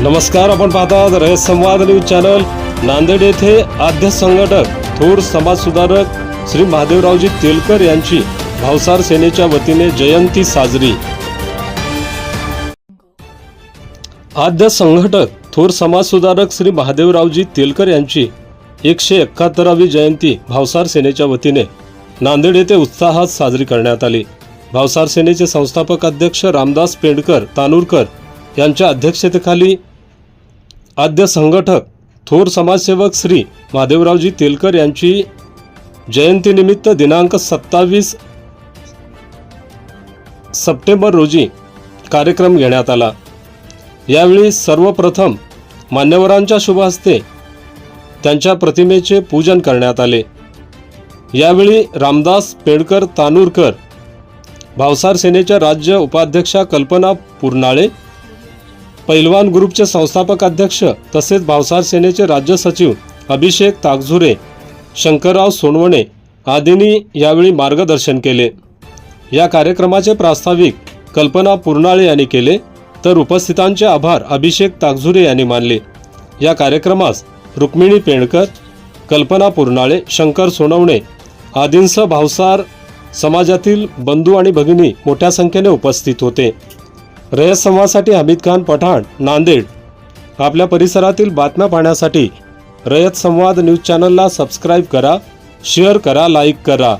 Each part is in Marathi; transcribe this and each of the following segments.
नमस्कार आपण पाहतात रयत संवाद न्यूज चॅनल. नांदेड येथे आद्य संघटक थोर समाज सुधारक श्री महादेवरावजी तेलकर यांची भावसार सेनेच्या वतीने जयंती साजरी. आद्य संघटक थोर समाज सुधारक श्री महादेवरावजी तेलकर यांची एकशे एकाहत्तरावी जयंती भावसार सेनेच्या वतीने नांदेड येथे उत्साहात साजरी करण्यात आली. भावसार सेनेचे संस्थापक अध्यक्ष रामदास पेंडकर तानूरकर यांच्या अध्यक्षतेखाली आद्य संघटक थोर समाजसेवक श्री महादेवरावजी तेलकर यांची जयंतीनिमित्त दिनांक सत्तावीस सप्टेंबर रोजी कार्यक्रम घेण्यात आला. यावेळी सर्वप्रथम मान्यवरांच्या शुभ हस्ते त्यांच्या प्रतिमेचे पूजन करण्यात आले. यावेळी रामदास पेडकर तानूरकर भावसार सेनेच्या राज्य उपाध्यक्षा कल्पना पुरनाळे पैलवान ग्रुपचे संस्थापक अध्यक्ष तसेच भावसार सेनेचे राज्य सचिव अभिषेक ताकझुरे शंकरराव सोनवणे आदींनी यावेळी मार्गदर्शन केले. या कार्यक्रमाचे प्रास्ताविक कल्पना पुरनाळे यांनी केले तर उपस्थितांचे आभार अभिषेक ताकझुरे यांनी मानले. या कार्यक्रमास रुक्मिणी पेणकर कल्पना पुरनाळे शंकर सोनवणे आदींसह भावसार समाजातील बंधू आणि भगिनी मोठ्या संख्येने उपस्थित होते. रयत संवादसाठी हमीद खान पठाण नांदेड. आपल्या परिसरातील बातम्या पाहण्यासाठी रयत संवाद न्यूज चॅनलला सबस्क्राईब करा शेअर करा लाईक करा.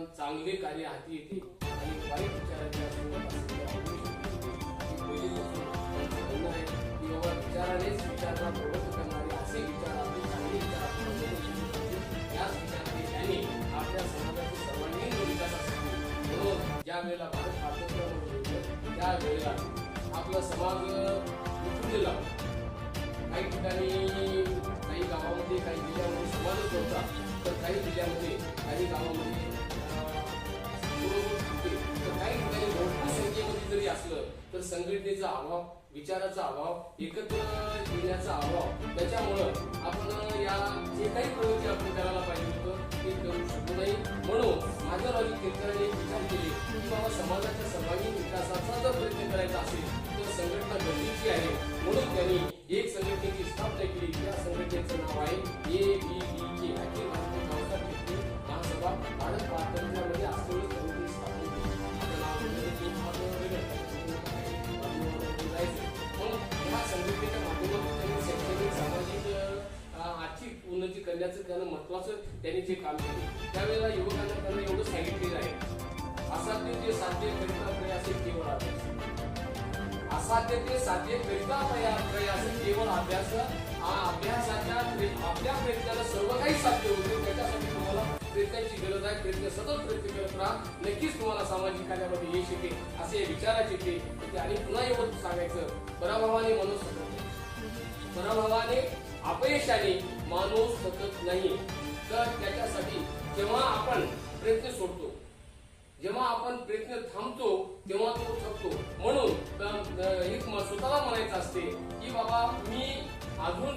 प्रोत्साहन चांगले कार्य हाती येते. आणि वाईट विचारांच्या आहे. की बाबा विचारानेच विचाराला प्रवृत्त करणारे असे विचार आपण चांगले विचार आपण अवलंबून केले पाहिजे. याच विचाराने त्यांनी आपल्या समाजाची सर्वांगीण विकासासाठी म्हणून ज्या वेळेला भारत स्वातंत्र्य होतं त्या वेळेला आपला समाज उठलेला काही ठिकाणी काही गावामध्ये काही जिल्ह्यामध्ये समाजच नव्हता. तर काही जिल्ह्यामध्ये काही गावामध्ये असलं तर संघटनेचा अभाव विचाराचा अभाव एकत्र येण्याचा अभाव त्याच्यामुळं आपण या जे काही प्रवृत्ती आपण करायला पाहिजे होतं ते करू शकू नाही म्हणून माझ्या राजी कीर्तनाने विचार केले की बाबा समाजाच्या सर्वांगीण विकासाचा जर प्रयत्न करायचा असेल तर संघटना गरजेची आहे. म्हणून त्यांनी एक संघटनेची स्थापना केली. त्या संघटनेचं नाव आहे ए बी बी के अखिल भारतीय महासभा भारत स्वातंत्र्यामध्ये महत्वाचं जे काम केले त्यावेळेला युवकांना त्यांना एवढं सांगितलेलं आहे. असाध्य ते साध्य करिता प्रयास हे केवळ अभ्यास. असाध्य ते साध्य करिता प्रया- प्रयास केवळ अभ्यास. हा अभ्यासाच्या आपल्या प्रयत्नाला सर्व काही साध्य होते. त्याच्यासाठी तुम्हाला प्रयत्नांची गरज आहे. प्रयत्न सतत प्रयत्न करत राहा. नक्कीच तुम्हाला सामाजिक कार्यामध्ये यश येते. असे विचाराचे ते. आणि पुन्हा एवढं सांगायचं पराभवाने माणूस सतत. पराभवाने अपयशाने माणूस सतत नाही. तर त्याच्यासाठी जेव्हा आपण प्रयत्न सोडतो जेव्हा आपण प्रयत्न थांबतो तेव्हा तो थकतो म्हणून एक स्वतःला म्हणायचं असते की बाबा मी अजून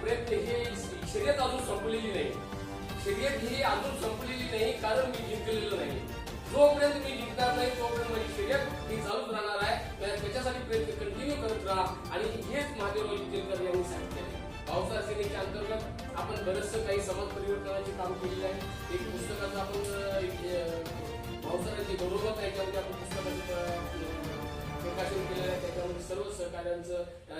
प्रयत्न हे शर्यत अजून संपलेली नाही. शर्यत ही अजून संपलेली नाही कारण मी जिंकलेलं नाही. जोपर्यंत मी जिंकणार नाही तोपर्यंत माझी शर्यत ही चालूच राहणार आहे. त्याच्यासाठी प्रयत्न कंटिन्यू करत राहा. आणि हेच महादेव तेलकर यांनी सांगितले पावसा सेनेच्या अंतर्गत आपण बरचसं काही समाज परिवर्तनाचे काम केलेलं आहे. एक पुस्तकाचं आपण पावसाळ्याचे एक, अ, पावसाळ्याची गौरवत त्याच्यामध्ये आपण पुस्तकाचं प्रकाशन केलेलं आहे. त्याच्यामध्ये सर्व सहकार्यांचं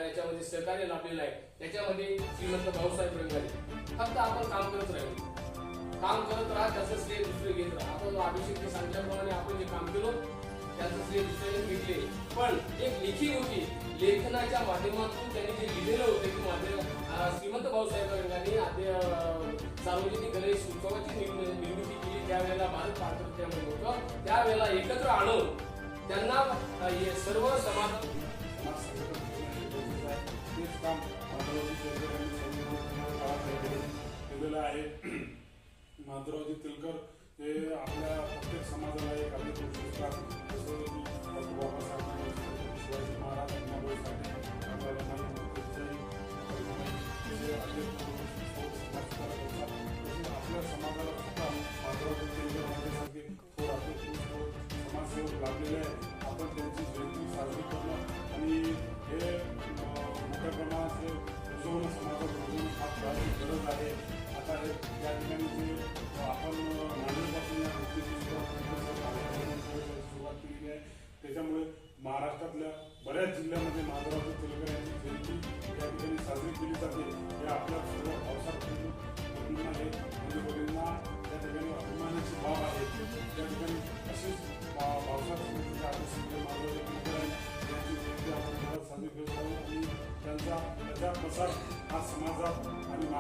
याच्यामध्ये सहकार्य लाभलेलं आहे. त्याच्यामध्ये श्रीमंत भाऊसाहेब रंगारी. फक्त आपण काम करत राहिलो काम करत राहा त्याचं श्रेय दुसरे घेत राहा. आपण अभिषेकने सांगितल्याप्रमाणे आपण जे काम केलो त्याचं श्रेय दुसऱ्याने घेतले. पण एक लेखी होती. लेखनाच्या माध्यमातून त्यांनी जे लिहिलेलं होतं की माध्यम श्रीमंत भाऊसाहेब रंगाने आधी सार्वजनिक गणेश उत्सवाची निर्मिती केली त्यावेळेला भारत पारतंत्र्यामध्ये होतं त्यावेळेला एकत्र आणून त्यांना हे सर्व समाज आहे. तेच काम केलेलं- आहे माधवरावजी तिलकर हे आपल्या प्रत्येक समाजाला एक आपले लाभलेले आहे आपण त्यांची जयंती साजरी करणं आणि हे मोठ्या प्रमाणात हे रुजवणं समाजात रुजवणं हा काळाची गरज आहे. आता हे या ठिकाणी जे आपण नांदेडपासून या गोष्टीची सुरुवात कार्यक्रमाची सुरुवात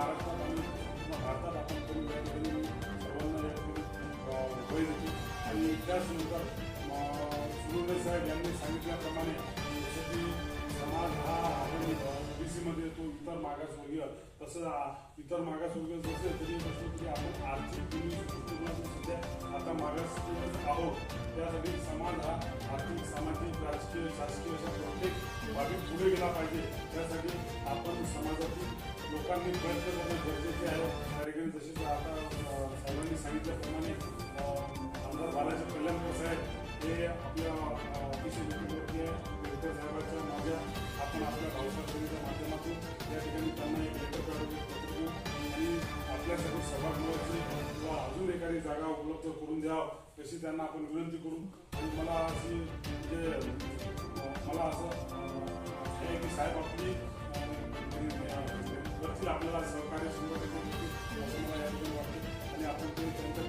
महाराष्ट्रात आणि पूर्ण भारतात आपण करून या ठिकाणी सर्वांना या ठिकाणी अं, ग्वाही देतो आणि त्याचनंतर सुरुंदे साहेब यांनी सांगितल्याप्रमाणे जसं की समाज हा आपण ओबीसीमध्ये येतो इतर मागासवर्गीय तसं इतर मागासवर्गीय जसे तरी असलं तरी आपण आर्थिक सध्या आता मागास आहोत. त्यासाठी समाज हा आर्थिक सामाजिक राजकीय शासकीय अशा प्रत्येक बाबी पुढे गेला पाहिजे. त्यासाठी आपण समाजातील लोकांनी प्रयत्न करणं गरजेचे आहे. त्या ठिकाणी जसे आता सर्वांनी साहेबांनी सांगितल्याप्रमाणे आमदार बालाजी कल्याणकर साहेब हे आपल्या अं, अतिशय लोकप्रिय केळकर साहेबांच्या माझ्या आपण आपल्या भावसाहेबांच्या माध्यमातून या ठिकाणी त्यांना एक लेटर काढून आणि आपल्या सर्व सभागृहाची किंवा अजून एखादी जागा उपलब्ध करून द्यावं तशी त्यांना आपण विनंती करू. आणि मला अशी म्हणजे मला असं आहे की साहेब आपली अं, आपल्याला सहकार्य शंभर टक्के आणि आपण ते त्यांच्या